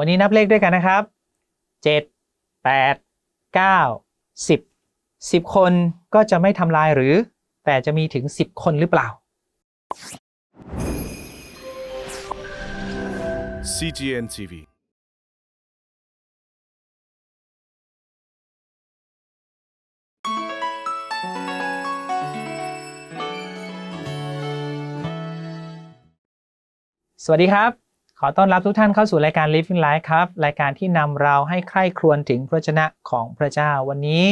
วันนี้นับเลขด้วยกันนะครับ 7 8 9 10 10 คนก็จะไม่ทำลายหรือ แต่จะมีถึง 10 คนหรือเปล่า CGN TV สวัสดีครับ ขอต้อนรับทุกท่านเข้าสู่รายการ Living Life ครับ รายการที่นำเราให้ใคร่ครวญถึงพระชนะของพระเจ้า วันนี้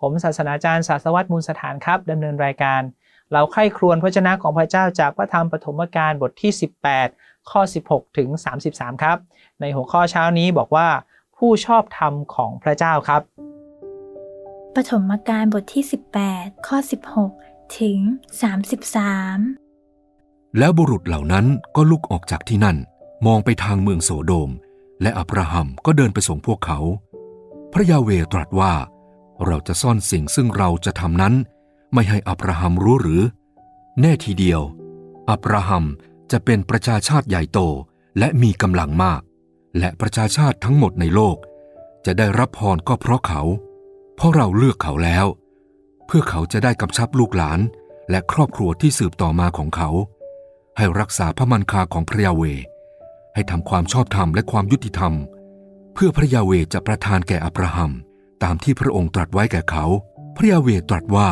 ผมศาสนาจารย์ศาสวัตมูลสถานครับดำเนินรายการ เราใคร่ครวญพระชนะของพระเจ้าจากพระธรรมปฐมกาลบทที่ 18 ข้อ 16 ถึง 33 ครับ ในหัวข้อเช้านี้บอกว่า ผู้ชอบธรรมของพระเจ้าครับ ปฐมกาลบทที่ 18 ข้อ 16 ถึง 33 แล้วบุรุษเหล่านั้นก็ลุกออกจากที่นั่น มองไปทางเมืองโสโดม และอับราฮัมก็เดินไปส่งพวกเขา พระยาเวตรัสว่า เราจะซ่อนสิ่งซึ่งเราจะทำนั้น ไม่ให้อับราฮัมรู้หรือ แน่ทีเดียว อับราฮัมจะเป็นประชาชาติใหญ่โตและมีกำลังมาก และประชาชาติทั้งหมดในโลก จะได้รับพรก็เพราะเขา เพราะเราเลือกเขาแล้ว เพื่อเขาจะได้กำชับลูกหลาน และครอบครัวที่สืบต่อมาของเขา ให้รักษาพระมันคาของพระยาเว ให้ทำความชอบธรรมและความยุติธรรม เพื่อพระยาเวจะประทานแก่อับราฮัม ตามที่พระองค์ตรัสไว้แก่เขา พระยาเวตรัสว่า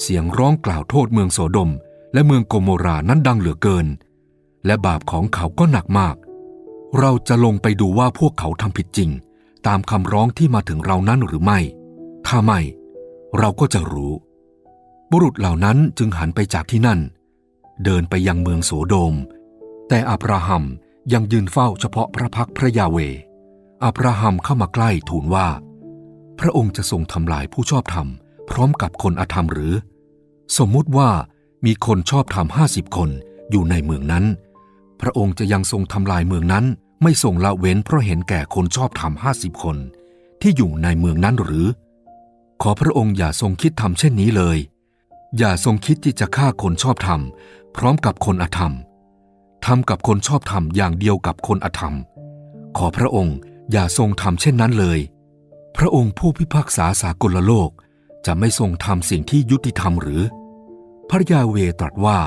เสียงร้องกล่าวโทษเมืองโสดม และเมืองโกโมรานั้นดังเหลือเกิน และบาปของเขาก็หนักมาก เราจะลงไปดูว่าพวกเขาทำผิดจริง ตามคำร้องที่มาถึงเรานั้นหรือไม่ ถ้าไม่ เราก็จะรู้ บุรุษเหล่านั้นจึงหันไปจากที่นั่น เดินไปยังเมืองโสโดม แต่อับราฮัม ยังยืนเฝ้าเฉพาะพระพักพระยาเว อับราฮัมเข้ามาใกล้ทูลว่า พระองค์จะทรงทำลายผู้ชอบธรรม พร้อมกับคนอธรรมหรือ สมมุติว่ามีคนชอบธรรมห้าสิบคนอยู่ในเมืองนั้น พระองค์จะยังทรงทำลายเมืองนั้น ไม่ทรงละเว้นเพราะเห็นแก่คนชอบธรรมห้าสิบคน ที่อยู่ในเมืองนั้นหรือ ขอพระองค์อย่าทรงคิดทำเช่นนี้เลย อย่าทรงคิดที่จะฆ่าคนชอบธรรม พร้อมกับคนอธรรม ทำกับคนชอบธรรมอย่างเดียวกับคนอธรรม ขอพระองค์อย่าทรงทำเช่นนั้นเลย พระองค์ผู้พิพากษาสากลโลกจะไม่ทรงทำสิ่งที่ยุติธรรมหรือ พระยาเวตรัสว่า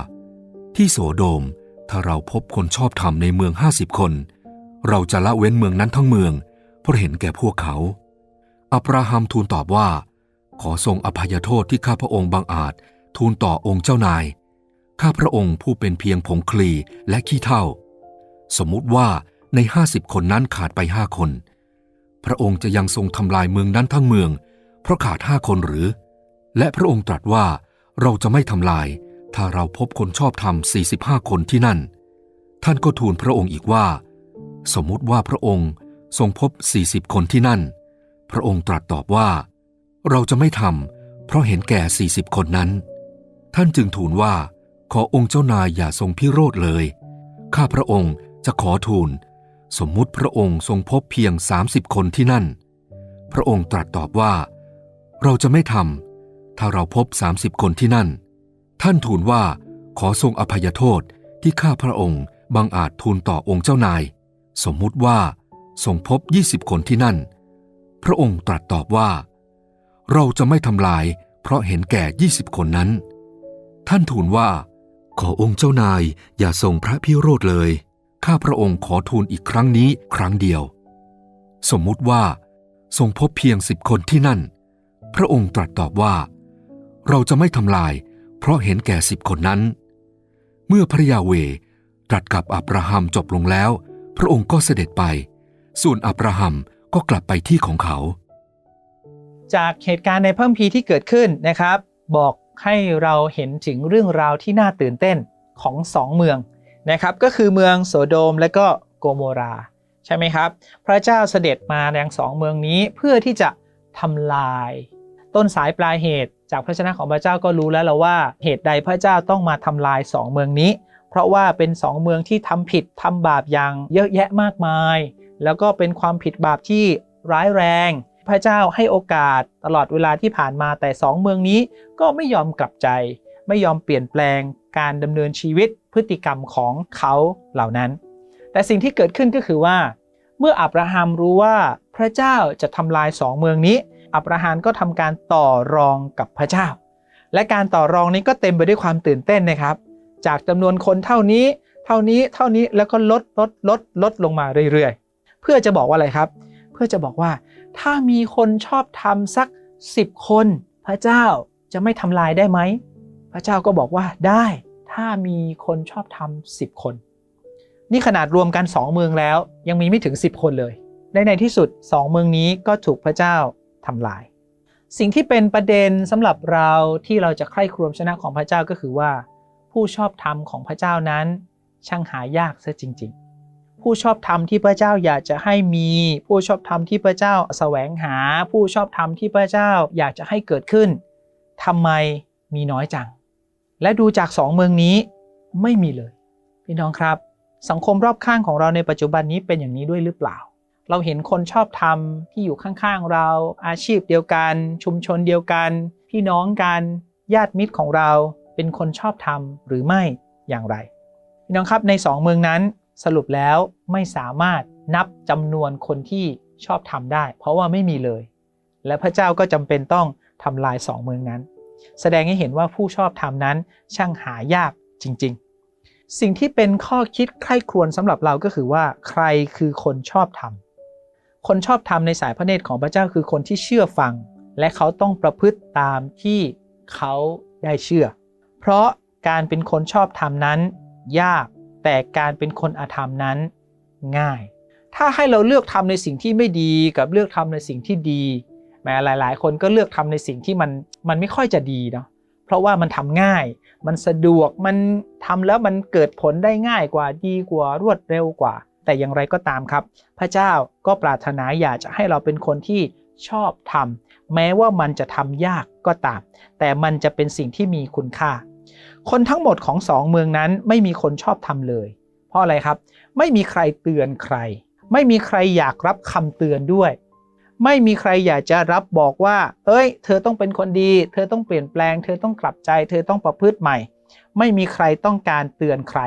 ที่โสโดมถ้าเราพบคนชอบธรรมในเมืองห้าสิบคน เราจะละเว้นเมืองนั้นทั้งเมือง เพราะเห็นแก่พวกเขา อับราฮัมทูลตอบว่า ขอทรงอภัยโทษที่ข้าพระองค์บางอาจทูลต่อองค์เจ้านาย ข้าพระองค์ผู้เป็นเพียงผงคลีและขี้เท่า สมมุติว่าในห้าสิบคนนั้นขาดไปห้าคน พระองค์จะยังทรงทำลายเมืองนั้นทั้งเมือง เพราะขาดห้าคนหรือ และพระองค์ตรัสว่าเราจะไม่ทำลาย ถ้าเราพบคนชอบธรรมสี่สิบห้าคนที่นั่น ท่านก็ทูลพระองค์อีกว่า สมมุติว่าพระองค์ทรงพบสี่สิบคนที่นั่น พระองค์ตรัสตอบว่า เราจะไม่ทำเพราะเห็นแก่สี่สิบคนนั้น ท่านจึงทูลว่า ขอองค์เจ้านายอย่าทรงพิโรธเลย ข้าพระองค์จะขอทูล สมมุติพระองค์ทรงพบเพียงสามสิบคนที่นั่น พระองค์ตรัสตอบว่า เราจะไม่ทำถ้าเราพบสามสิบคนที่นั่น ท่านทูลว่าขอทรงอภัยโทษที่ข้าพระองค์บังอาจทูลต่อองค์เจ้านาย สมมุติว่าทรงพบยี่สิบคนที่นั่น พระองค์ตรัสตอบว่า เราจะไม่ทำลายเพราะเห็นแก่ยี่สิบคนนั้น ท่านทูลว่า ขอองค์เจ้านายอย่าทรงพระพิโรธเลย ข้าพระองค์ขอทูลอีกครั้งนี้ครั้งเดียว สมมุติว่า ทรงพบเพียงสิบคนที่นั่น พระองค์ตรัสตอบว่า เราจะไม่ทำลาย เพราะเห็นแก่สิบคนนั้น เมื่อพระยาเวตรัสกับอับราฮัมจบลงแล้ว พระองค์ก็เสด็จไป ส่วนอับราฮัมก็กลับไปที่ของเขา จากเหตุการณ์ในพระคัมภีร์ที่เกิดขึ้นนะครับ บอก ให้เราเห็นถึงเรื่องราวที่น่าตื่นเต้นของสองเมืองนะครับ ก็คือเมืองโสโดมและก็โกโมราใช่ไหมครับ พระเจ้าเสด็จมายังสองเมืองนี้เพื่อที่จะทำลาย ต้นสายปลายเหตุจากพระชนะของพระเจ้าก็รู้แล้วละว่าเหตุใดพระเจ้าต้องมาทำลายสองเมืองนี้ เพราะว่าเป็นสองเมืองที่ทำผิดทำบาปอย่างเยอะแยะมากมาย แล้วก็เป็นความผิดบาปที่ร้ายแรง พระเจ้าให้โอกาสตลอดเวลาที่ผ่านมาแต่สองเมืองนี้ก็ไม่ยอมกลับใจ ไม่ยอมเปลี่ยนแปลงการดำเนินชีวิตพฤติกรรมของเขาเหล่านั้น แต่สิ่งที่เกิดขึ้นก็คือว่า เมื่ออับราฮัมรู้ว่าพระเจ้าจะทำลายสองเมืองนี้ อับราฮัมก็ทำการต่อรองกับพระเจ้า และการต่อรองนี้ก็เต็มไปด้วยความตื่นเต้นนะครับ จากจำนวนคนเท่านี้ เท่านี้เท่านี้แล้วก็ลดลดลดลดลงมาเรื่อยๆ เพื่อจะบอกว่าอะไรครับ เพื่อจะบอกว่า ถ้ามีคนชอบทำสัก10คน พระเจ้าจะไม่ทำลายได้ไหม พระเจ้าก็บอกว่าได้ ถ้ามีคนชอบทำ10คน นี่ขนาดรวมกัน2เมืองแล้ว ยังมีไม่ถึง10คนเลยในในที่สุด2เมืองนี้ก็ถูกพระเจ้าทำลาย สิ่งที่เป็นประเด็นสำหรับเราที่เราจะใคร่ครวญชนะของพระเจ้าก็คือว่า ผู้ชอบธรรมของพระเจ้านั้น ช่างหายากซะจริง ๆ ผู้ชอบธรรมที่พระเจ้าอยากจะให้มี ผู้ชอบธรรมที่พระเจ้าแสวงหา ผู้ชอบธรรมที่พระเจ้าอยากจะให้เกิดขึ้นทำไมมีน้อยจัง และดูจากสองเมืองนี้ไม่มีเลย พี่น้องครับ สังคมรอบข้างของเราในปัจจุบันนี้เป็นอย่างนี้ด้วยหรือเปล่า เราเห็นคนชอบธรรมที่อยู่ข้างๆเราอาชีพเดียวกัน ชุมชนเดียวกัน พี่น้องกันญาติมิตรของเราเป็นคนชอบธรรมหรือไม่อย่างไร พี่น้องครับในสองเมืองนั้น สรุปแล้วไม่สามารถนับจำนวนคนที่ชอบธรรมได้ เพราะว่าไม่มีเลย และพระเจ้าก็จำเป็นต้องทำลายสองเมืองนั้น แสดงให้เห็นว่าผู้ชอบธรรมนั้นช่างหายากจริง ๆ สิ่งที่เป็นข้อคิดใคร่ครวญสำหรับเราก็คือว่าใครคือคนชอบธรรมคนชอบธรรมในสายพระเนตรของพระเจ้าคือคนที่เชื่อฟัง และเขาต้องประพฤติตามที่เขาได้เชื่อ เพราะการเป็นคนชอบธรรมนั้นยาก แต่การเป็นคนอาธรรมนั้นง่าย ถ้าให้เราเลือกทำในสิ่งที่ไม่ดีกับเลือกทำในสิ่งที่ดีแม้หลาย ๆ คนก็เลือกทำในสิ่งที่มันมันไม่ค่อยจะดีเนาะเพราะว่ามันทำง่าย มันสะดวกมันทำแล้วมันเกิดผลได้ง่ายกว่าดีกว่ารวดเร็วกว่า แต่อย่างไรก็ตามครับ พระเจ้าก็ปรารถนาอยากจะให้เราเป็นคนที่ชอบทำแม้ว่ามันจะทำยากก็ตาม แต่มันจะเป็นสิ่งที่มีคุณค่า คนทั้งหมดของสองเมืองนั้นไม่มีคนชอบทำเลย เพราะอะไรครับ ไม่มีใครเตือนใคร ไม่มีใครอยากรับคำเตือนด้วย ไม่มีใครอยากจะรับบอกว่า เอ้ย เธอต้องเป็นคนดี เธอต้องเปลี่ยนแปลง เธอต้องกลับใจ เธอต้องประพฤติใหม่ ไม่มีใครต้องการเตือนใคร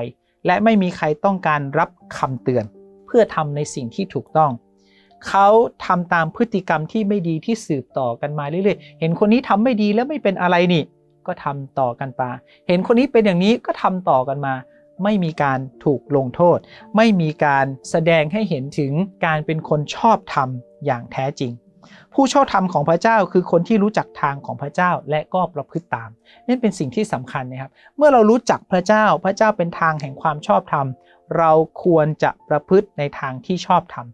และไม่มีใครต้องการรับคำเตือน เพื่อทำในสิ่งที่ถูกต้องเขาทำตามพฤติกรรมที่ไม่ดีที่สืบต่อกันมาเรื่อยๆ เห็นคนนี้ทำไม่ดีแล้วไม่เป็นอะไรนี่ ก็ทำต่อกันไปเห็นคนนี้เป็นอย่างนี้ก็ทำต่อกันมา ไม่มีการถูกลงโทษ ไม่มีการแสดงให้เห็นถึงการเป็นคนชอบธรรมอย่างแท้จริง ผู้ชอบธรรมของพระเจ้าคือคนที่รู้จักทางของพระเจ้าและก็ประพฤติตามนั่นเป็นสิ่งที่สำคัญนะครับ เมื่อเรารู้จักพระเจ้าพระเจ้าเป็นทางแห่งความชอบธรรม เราควรจะประพฤติในทางที่ชอบธรรม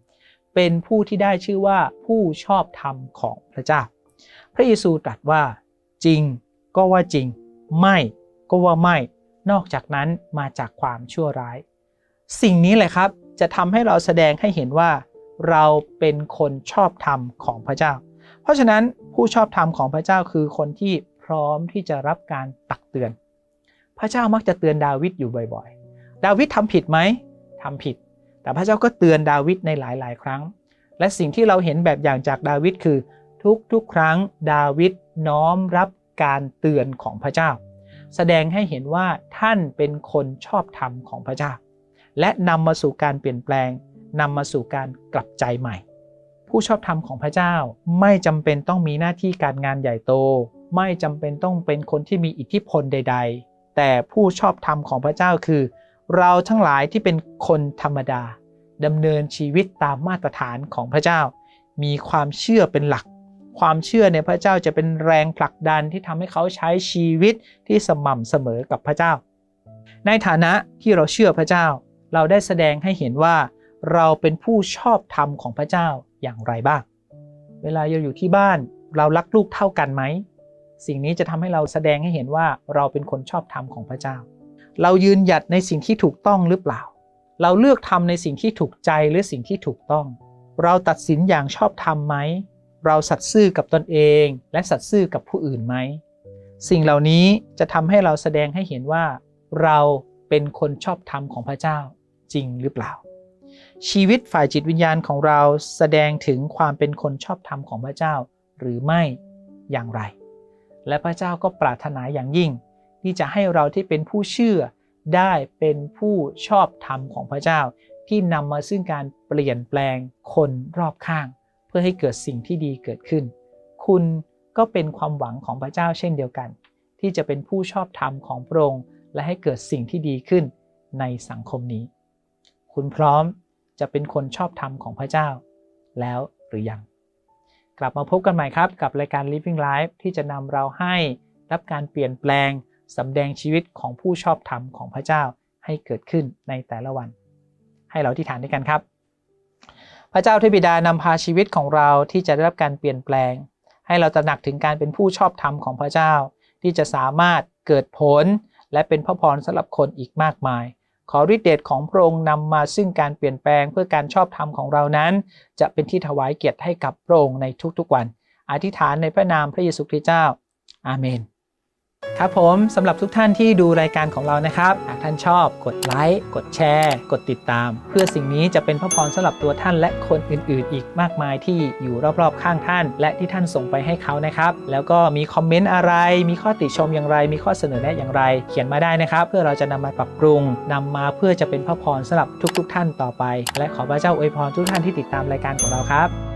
เป็นผู้ที่ได้ชื่อว่าผู้ชอบธรรมของพระเจ้า พระเยซูตรัสว่าจริง ก็ว่าจริง ไม่ก็ว่าไม่ นอกจากนั้นมาจากความชั่วร้าย สิ่งนี้แหละครับจะทำให้เราแสดงให้เห็นว่า เราเป็นคนชอบธรรมของพระเจ้า เพราะฉะนั้นผู้ชอบธรรมของพระเจ้าคือคนที่พร้อมที่จะรับการตักเตือน พระเจ้ามักจะเตือนดาวิดอยู่บ่อยๆ ดาวิดทำผิดไหมทำผิด แต่พระเจ้าก็เตือนดาวิดในหลายๆ ครั้ง และสิ่งที่เราเห็นแบบอย่างจากดาวิดคือ ทุกๆ ครั้งดาวิดน้อมรับ การเตือนของพระเจ้า แสดงให้เห็นว่าท่านเป็นคนชอบธรรมของพระเจ้า และนำมาสู่การเปลี่ยนแปลงนำมาสู่การกลับใจใหม่ ผู้ชอบธรรมของพระเจ้าไม่จำเป็นต้องมีหน้าที่การงานใหญ่โต ไม่จำเป็นต้องเป็นคนที่มีอิทธิพลใด ๆ แต่ผู้ชอบธรรมของพระเจ้าคือ เราทั้งหลายที่เป็นคนธรรมดาดำเนินชีวิตตามมาตรฐานของพระเจ้า มีความเชื่อเป็นหลัก ความเชื่อในพระเจ้าจะเป็นแรงผลักดันที่ทำให้เขาใช้ชีวิตที่สม่ำเสมอกับพระเจ้า ในฐานะที่เราเชื่อพระเจ้า เราได้แสดงให้เห็นว่า เราเป็นผู้ชอบธรรมของพระเจ้าอย่างไรบ้าง เวลาเราอยู่ที่บ้านเรารักลูกเท่ากันไหม สิ่งนี้จะทำให้เราแสดงให้เห็นว่าเราเป็นคนชอบธรรมของพระเจ้า เรายืนหยัดในสิ่งที่ถูกต้องหรือเปล่า เราเลือกทำในสิ่งที่ถูกใจหรือสิ่งที่ถูกต้อง เราตัดสินอย่างชอบธรรมไหม เราสัตย์ซื่อกับตนเองและสัตย์ซื่อกับผู้อื่นไหม สิ่งเหล่านี้จะทำให้เราแสดงให้เห็นว่า เราเป็นคนชอบธรรมของพระเจ้าจริงหรือเปล่า ชีวิตฝ่ายจิตวิญญาณของเราแสดงถึงความเป็นคนชอบธรรมของพระเจ้าหรือไม่อย่างไร และพระเจ้าก็ปรารถนาอย่างยิ่ง ที่จะให้เราที่เป็นผู้เชื่อได้เป็นผู้ชอบธรรมของพระเจ้า ที่นำมาซึ่งการเปลี่ยนแปลงคนรอบข้าง เพื่อให้เกิดสิ่งที่ดีเกิดขึ้น คุณก็เป็นความหวังของพระเจ้าเช่นเดียวกัน ที่จะเป็นผู้ชอบธรรมของพระองค์และให้เกิดสิ่งที่ดีขึ้นในสังคมนี้ คุณพร้อมจะเป็นคนชอบธรรมของพระเจ้า แล้วหรือยัง กลับมาพบกันใหม่ครับกับรายการ Living Life ที่จะนำเราให้รับการเปลี่ยนแปลงสำแดงชีวิตของผู้ชอบธรรมของพระเจ้าให้เกิดขึ้นในแต่ละวัน ให้เราที่ฐานด้วยกันครับ พระเจ้าที่บิดานำพาชีวิตของเราที่จะได้รับการเปลี่ยนแปลง ให้เราตระหนักถึงการเป็นผู้ชอบธรรมของพระเจ้า ที่จะสามารถเกิดผล และเป็นพระพรสำหรับคนอีกมากมาย ขอฤทธิเดชของพระองค์นำมาซึ่งการเปลี่ยนแปลงเพื่อการชอบธรรมของเรานั้น จะเป็นที่ถวายเกียรติให้กับพระองค์ในทุกๆวัน อธิษฐานในพระนามพระเยซูคริสต์เจ้า อาเมน ครับผมสำหรับทุกท่านที่ดูรายการของเรานะครับ หากท่านชอบกดไลค์กดแชร์ กดติดตาม เพื่อสิ่งนี้จะเป็นพระพรสำหรับตัวท่านและคนอื่นๆ อีกมากมายที่อยู่รอบๆ ข้างท่าน และที่ท่านส่งไปให้เขานะครับ แล้วก็มีคอมเมนต์อะไร มีข้อติชมอย่างไร มีข้อเสนอแนะอย่างไร เขียนมาได้นะครับ เพื่อเราจะนำมาปรับปรุงนำมาเพื่อจะเป็นพระพรสำหรับทุก ๆ ท่านต่อไป และขอพระเจ้าอวยพรทุกท่านที่ติดตามรายการของเราครับ